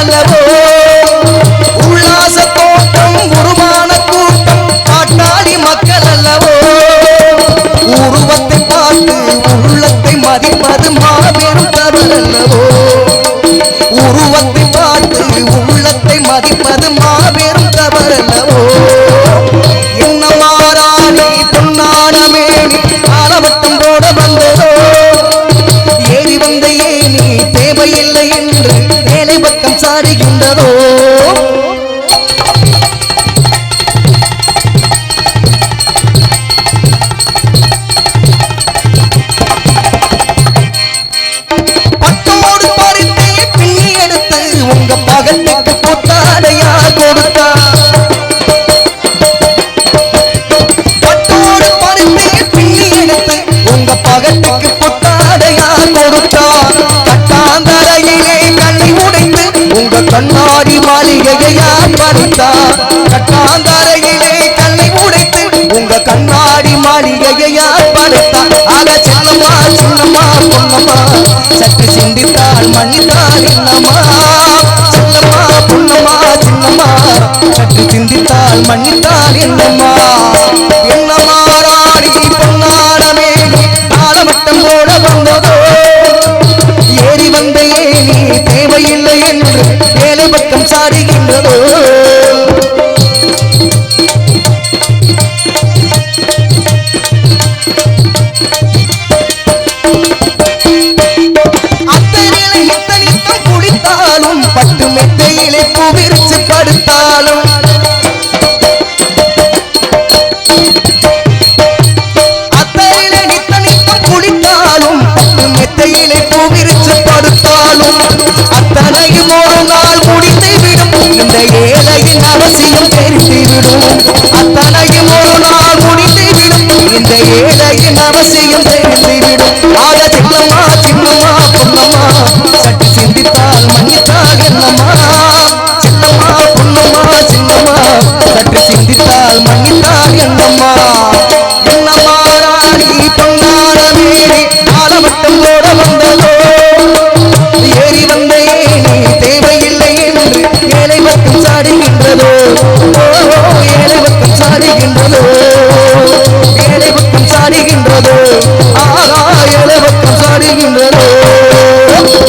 அல்லவோ உல்லாச தோட்டம் உருவான கூட்டம் காட்டாளி மக்கள் அல்லவோ உருவத்தை பார்த்து உள்ளத்தை மதிப்பது மாபெரும் தவறு அல்லவோ? உருவத்தை பார்த்து உள்ளத்தை மதிப்பது வேலை பக்கம் சாடுகின்றதோ பட்டோடு பறித்தே கண்ணாடி மாளிகையா பறித்தா கட்டாந்தரையிலே கண்ணி உடைத்து உங்க கண்ணாடி மாளிகையா பறித்தா ஆக சின்னம்மா சின்னம்மா பொன்னம்மா சற்று சிந்தித்தால் மன்னித்தால் என்னம்மா சின்னம்மா பொன்னம்மா சின்னம்மா சற்று சிந்தித்தால் மன்னித்தால் என்னம்மா விரிச்சு படுத்தாலும் அத்தனையில நித்தனித்தம் குடித்தாலும் பட்டு மெத்தையிலே புவிரிச்சு படுத்தாலும் அத்தனையும் ஒரு நாள் முடித்து விடும். இந்த ஏழையின் அவசியம் தெரிந்துவிடும் அத்தனையும் ஒரு நாள் முடித்து விடும். இந்த ஏழையின் அவசியம் காலவட்டம் வந்ததோ ஏறி வந்த ஏனி தேவையில்லை என்று ஏழை பக்கம் சாடுகின்றதோ ஏழை பக்கம் சாடுகின்றதோ?